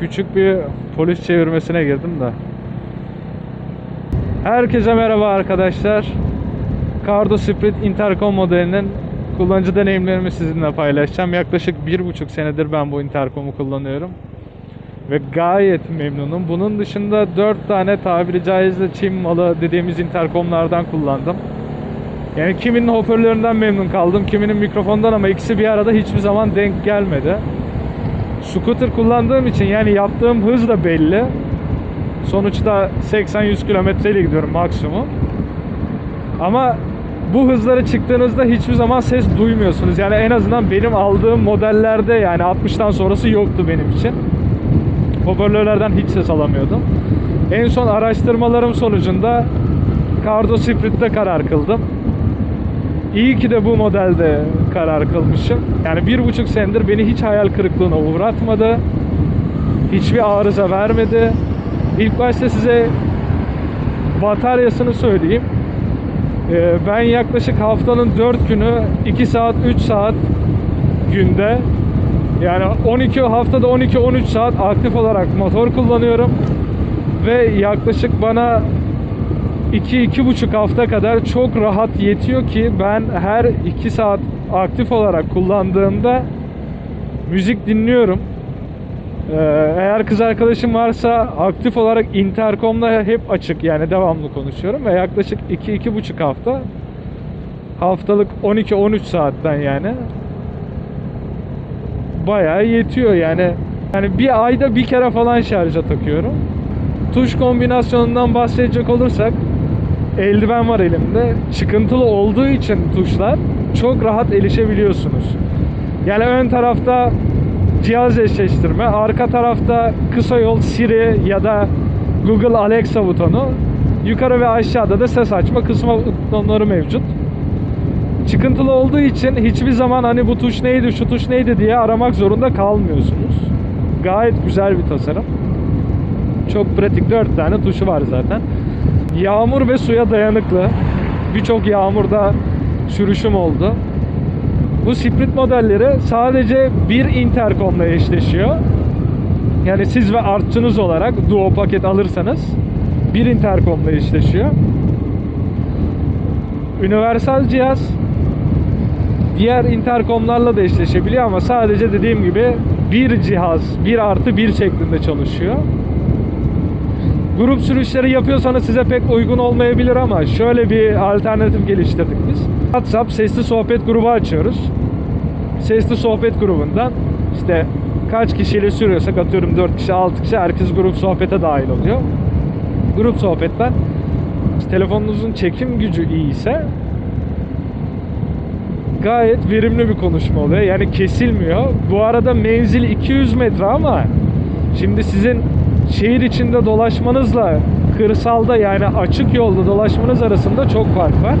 küçük bir polis çevirmesine girdim de. Herkese merhaba arkadaşlar. Cardo Sprint Intercom modelinin kullanıcı deneyimlerimi sizinle paylaşacağım. Yaklaşık bir buçuk senedir ben bu interkomu kullanıyorum. Ve gayet memnunum. Bunun dışında 4 tane tabiri caizse Çin malı dediğimiz interkomlardan kullandım. Yani kiminin hoparlöründen memnun kaldım, kiminin mikrofondan ama ikisi bir arada hiçbir zaman denk gelmedi. Scooter kullandığım için yani yaptığım hız da belli. Sonuçta 80-100 kilometre ile gidiyorum maksimum. Ama bu hızlara çıktığınızda hiçbir zaman ses duymuyorsunuz. Yani en azından benim aldığım modellerde yani 60'tan sonrası yoktu benim için. Hoparlörlerden hiç ses alamıyordum. En son araştırmalarım sonucunda Cardo Sprint'te karar kıldım. İyi ki de bu modelde karar kılmışım. Yani bir buçuk senedir beni hiç hayal kırıklığına uğratmadı. Hiçbir arıza vermedi. İlk başta size bataryasını söyleyeyim. Ee, ben yaklaşık haftanın 4 günü 2 saat 3 saat günde yani 12 haftada 12-13 saat aktif olarak motor kullanıyorum ve yaklaşık bana 2-2,5 hafta kadar çok rahat yetiyor ki ben her 2 saat aktif olarak kullandığımda müzik dinliyorum. Ee, eğer kız arkadaşım varsa aktif olarak interkomla hep açık yani devamlı konuşuyorum ve yaklaşık 2-2,5 hafta haftalık 12-13 saatten yani bayağı yetiyor yani. Yani bir ayda bir kere falan şarja takıyorum. Tuş kombinasyonundan bahsedecek olursak eldiven var elimde. Çıkıntılı olduğu için tuşlar çok rahat erişebiliyorsunuz. Yani ön tarafta cihaz eşleştirme, arka tarafta kısa yol Siri ya da Google Alexa butonu, yukarı ve aşağıda da ses açma kısmı butonları mevcut. Çıkıntılı olduğu için hiçbir zaman hani bu tuş neydi, şu tuş neydi diye aramak zorunda kalmıyorsunuz. Gayet güzel bir tasarım. Çok pratik 4 tane tuşu var zaten. Yağmur ve suya dayanıklı. Birçok yağmurda sürüşüm oldu. Bu Sprint modelleri sadece bir interkomla eşleşiyor. Yani siz ve artçınız olarak duo paket alırsanız bir interkomla eşleşiyor. Universal cihaz diğer interkomlarla da eşleşebiliyor ama sadece dediğim gibi bir cihaz bir artı bir şeklinde çalışıyor. Grup sürüşleri yapıyorsanız size pek uygun olmayabilir ama şöyle bir alternatif geliştirdik biz. WhatsApp sesli sohbet grubu açıyoruz. Sesli sohbet grubundan işte kaç kişiyle sürüyorsak atıyorum 4 kişi 6 kişi herkes grup sohbete dahil oluyor. Grup sohbetten telefonunuzun çekim gücü iyiyse gayet verimli bir konuşma oluyor. Yani kesilmiyor. Bu arada menzil 200 metre ama şimdi sizin şehir içinde dolaşmanızla kırsalda yani açık yolda dolaşmanız arasında çok fark var.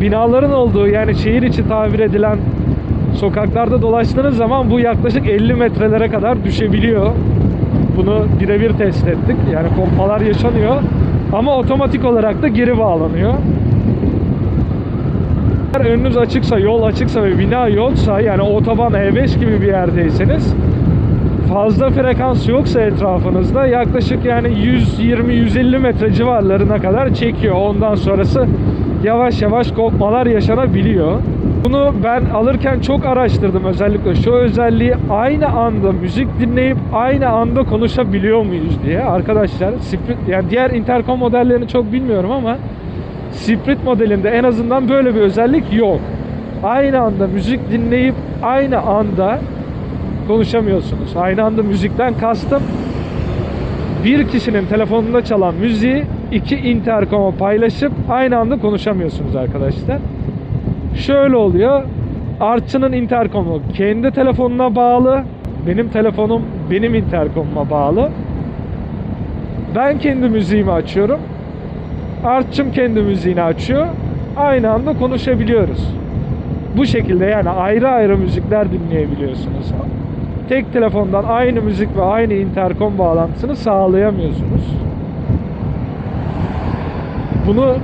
Binaların olduğu yani şehir içi tabir edilen sokaklarda dolaştığınız zaman bu yaklaşık 50 metrelere kadar düşebiliyor. Bunu birebir test ettik. Yani kopmalar yaşanıyor. Ama otomatik olarak da geri bağlanıyor. Eğer önünüz açıksa, yol açıksa ve bina yoksa yani otoban E5 gibi bir yerdeyseniz fazla frekans yoksa etrafınızda yaklaşık yani 120-150 metre civarlarına kadar çekiyor. Ondan sonrası yavaş yavaş kopmalar yaşanabiliyor. Bunu ben alırken çok araştırdım özellikle şu özelliği aynı anda müzik dinleyip aynı anda konuşabiliyor muyuz diye. Arkadaşlar Sprint yani diğer intercom modellerini çok bilmiyorum ama Sprint modelinde en azından böyle bir özellik yok. Aynı anda müzik dinleyip aynı anda konuşamıyorsunuz. Aynı anda müzikten kastım bir kişinin telefonunda çalan müziği iki interkoma paylaşıp aynı anda konuşamıyorsunuz arkadaşlar. Şöyle oluyor. Artçının interkomu kendi telefonuna bağlı. Benim telefonum benim interkomuma bağlı. Ben kendi müziğimi açıyorum. Artçım kendi müziğini açıyor. Aynı anda konuşabiliyoruz. Bu şekilde yani ayrı ayrı müzikler dinleyebiliyorsunuz. Tek telefondan aynı müzik ve aynı interkom bağlantısını sağlayamıyorsunuz. Bunu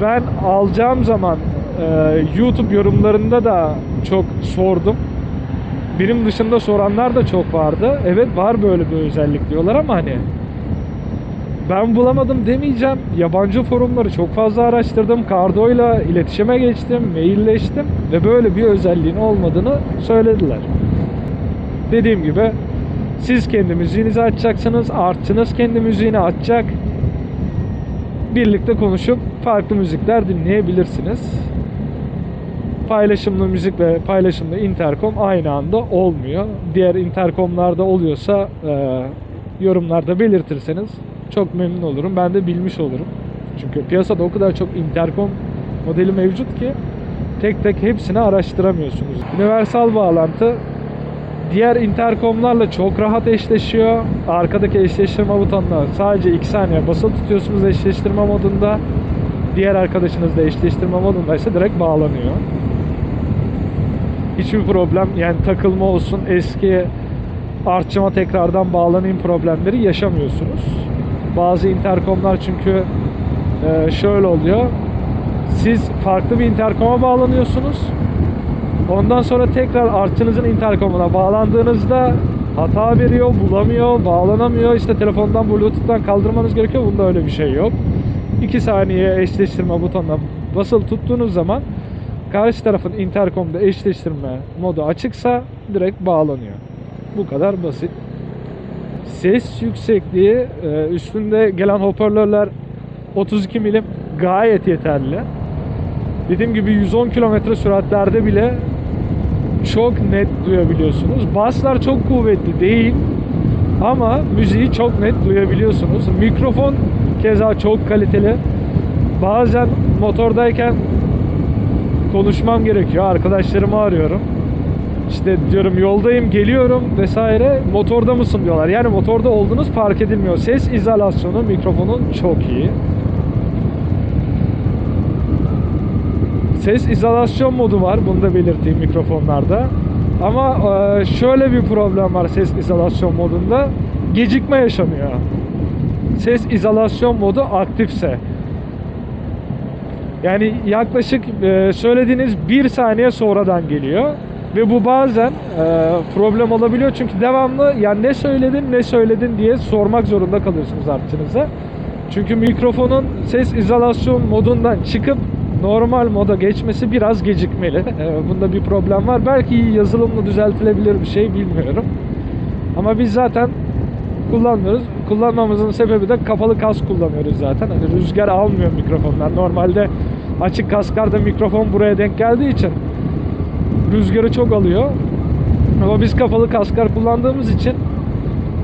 ben alacağım zaman e, YouTube yorumlarında da çok sordum. benim dışında soranlar da çok vardı. Evet var böyle bir özellik diyorlar ama hani ben bulamadım demeyeceğim. Yabancı forumları çok fazla araştırdım. Kardo'yla iletişime geçtim, mailleştim ve böyle bir özelliğin olmadığını söylediler. Dediğim gibi siz kendi müziğinizi açacaksınız, artçınız kendi müziğini açacak. Birlikte konuşup farklı müzikler dinleyebilirsiniz. Paylaşımlı müzik ve paylaşımlı interkom aynı anda olmuyor. Diğer interkomlarda oluyorsa e, yorumlarda belirtirseniz çok memnun olurum. Ben de bilmiş olurum. Çünkü piyasada o kadar çok interkom modeli mevcut ki tek tek hepsini araştıramıyorsunuz. Universal bağlantı diğer interkomlarla çok rahat eşleşiyor. Arkadaki eşleştirme butonuna sadece 2 saniye basılı tutuyorsunuz eşleştirme modunda. Diğer arkadaşınız da eşleştirme modundaysa direkt bağlanıyor. Hiçbir problem yani takılma olsun eski artçıma tekrardan bağlanayım problemleri yaşamıyorsunuz. Bazı interkomlar çünkü e, şöyle oluyor. Siz farklı bir interkoma bağlanıyorsunuz. Ondan sonra tekrar artçınızın interkomuna bağlandığınızda hata veriyor, bulamıyor, bağlanamıyor. İşte telefondan Bluetooth'tan kaldırmanız gerekiyor. Bunda öyle bir şey yok. 2 saniye eşleştirme butonuna basılı tuttuğunuz zaman karşı tarafın interkomda eşleştirme modu açıksa direkt bağlanıyor. Bu kadar basit. Ses yüksekliği e, üstünde gelen hoparlörler 32 milim gayet yeterli. Dediğim gibi 110 km süratlerde bile çok net duyabiliyorsunuz. Baslar çok kuvvetli değil ama müziği çok net duyabiliyorsunuz. Mikrofon keza çok kaliteli. Bazen motordayken konuşmam gerekiyor. Arkadaşlarımı arıyorum. İşte diyorum yoldayım, geliyorum vesaire. Motorda mısın diyorlar. Yani motorda olduğunuz fark edilmiyor. Ses izolasyonu mikrofonun çok iyi. Ses izolasyon modu var. Bunu da belirteyim mikrofonlarda. Ama e, şöyle bir problem var ses izolasyon modunda. Gecikme yaşanıyor. Ses izolasyon modu aktifse. Yani yaklaşık e, söylediğiniz bir saniye sonradan geliyor. Ve bu bazen e, problem olabiliyor çünkü devamlı ya ne söyledin ne söyledin diye sormak zorunda kalıyorsunuz artçınıza. Çünkü mikrofonun ses izolasyon modundan çıkıp normal moda geçmesi biraz gecikmeli. E, bunda bir problem var. Belki yazılımla düzeltilebilir bir şey bilmiyorum. Ama biz zaten kullanmıyoruz. Kullanmamızın sebebi de kapalı kask kullanıyoruz zaten. Hani rüzgar almıyor mikrofonlar. Normalde açık kasklarda mikrofon buraya denk geldiği için rüzgarı çok alıyor. Ama biz kapalı kasklar kullandığımız için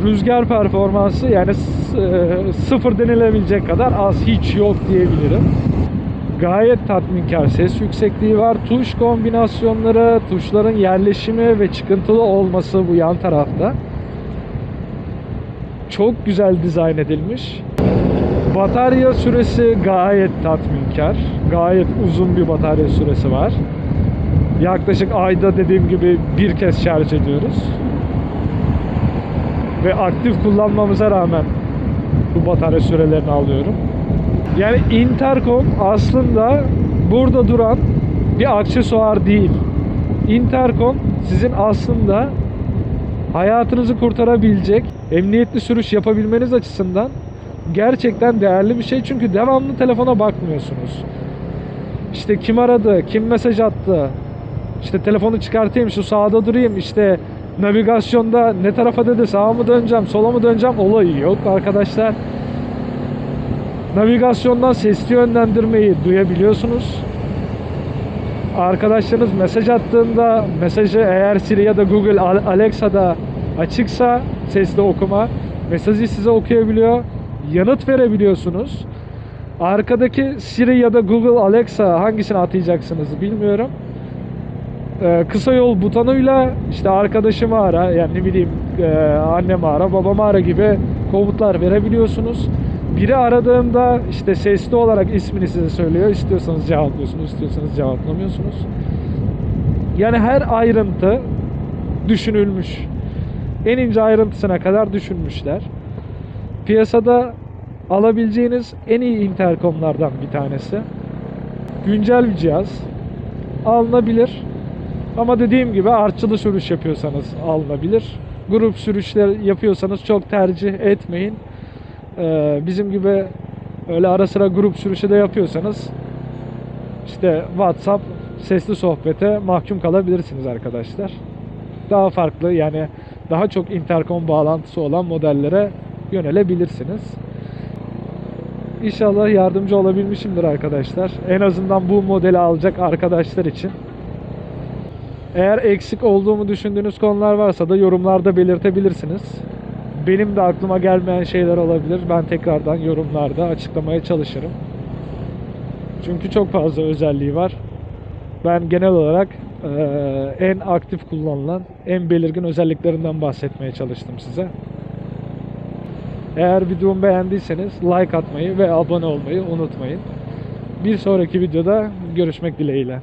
rüzgar performansı yani e, sıfır denilebilecek kadar az hiç yok diyebilirim. Gayet tatminkar ses yüksekliği var. Tuş kombinasyonları, tuşların yerleşimi ve çıkıntılı olması bu yan tarafta. Çok güzel dizayn edilmiş. Batarya süresi gayet tatminkar. Gayet uzun bir batarya süresi var. Yaklaşık ayda dediğim gibi bir kez şarj ediyoruz. Ve aktif kullanmamıza rağmen bu batarya sürelerini alıyorum. Yani intercom aslında burada duran bir aksesuar değil. Intercom sizin aslında hayatınızı kurtarabilecek, emniyetli sürüş yapabilmeniz açısından gerçekten değerli bir şey. Çünkü devamlı telefona bakmıyorsunuz. İşte kim aradı, kim mesaj attı, işte telefonu çıkartayım, şu sağda durayım, işte navigasyonda ne tarafa dedi, sağa mı döneceğim, sola mı döneceğim olayı yok arkadaşlar. Navigasyondan sesli yönlendirmeyi duyabiliyorsunuz. Arkadaşlarınız mesaj attığında mesajı eğer Siri ya da Google Alexa'da açıksa sesli okuma mesajı size okuyabiliyor. Yanıt verebiliyorsunuz. Arkadaki Siri ya da Google Alexa hangisini atayacaksınız bilmiyorum. Ee, kısa yol butonuyla işte arkadaşımı ara yani ne bileyim e, annemi ara babamı ara gibi komutlar verebiliyorsunuz. Biri aradığında işte sesli olarak ismini size söylüyor. İstiyorsanız cevaplıyorsunuz, istiyorsanız cevaplamıyorsunuz. Yani her ayrıntı düşünülmüş. En ince ayrıntısına kadar düşünmüşler. Piyasada alabileceğiniz en iyi interkomlardan bir tanesi. Güncel bir cihaz. Alınabilir. Ama dediğim gibi artçılı sürüş yapıyorsanız alınabilir. Grup sürüşler yapıyorsanız çok tercih etmeyin. Ee, bizim gibi öyle ara sıra grup sürüşü de yapıyorsanız işte WhatsApp sesli sohbete mahkum kalabilirsiniz arkadaşlar. Daha farklı yani daha çok interkom bağlantısı olan modellere yönelebilirsiniz. İnşallah yardımcı olabilmişimdir arkadaşlar. En azından bu modeli alacak arkadaşlar için. Eğer eksik olduğumu düşündüğünüz konular varsa da yorumlarda belirtebilirsiniz. Benim de aklıma gelmeyen şeyler olabilir. Ben tekrardan yorumlarda açıklamaya çalışırım. Çünkü çok fazla özelliği var. Ben genel olarak eee, en aktif kullanılan, en belirgin özelliklerinden bahsetmeye çalıştım size. Eğer videomu beğendiyseniz like atmayı ve abone olmayı unutmayın. Bir sonraki videoda görüşmek dileğiyle.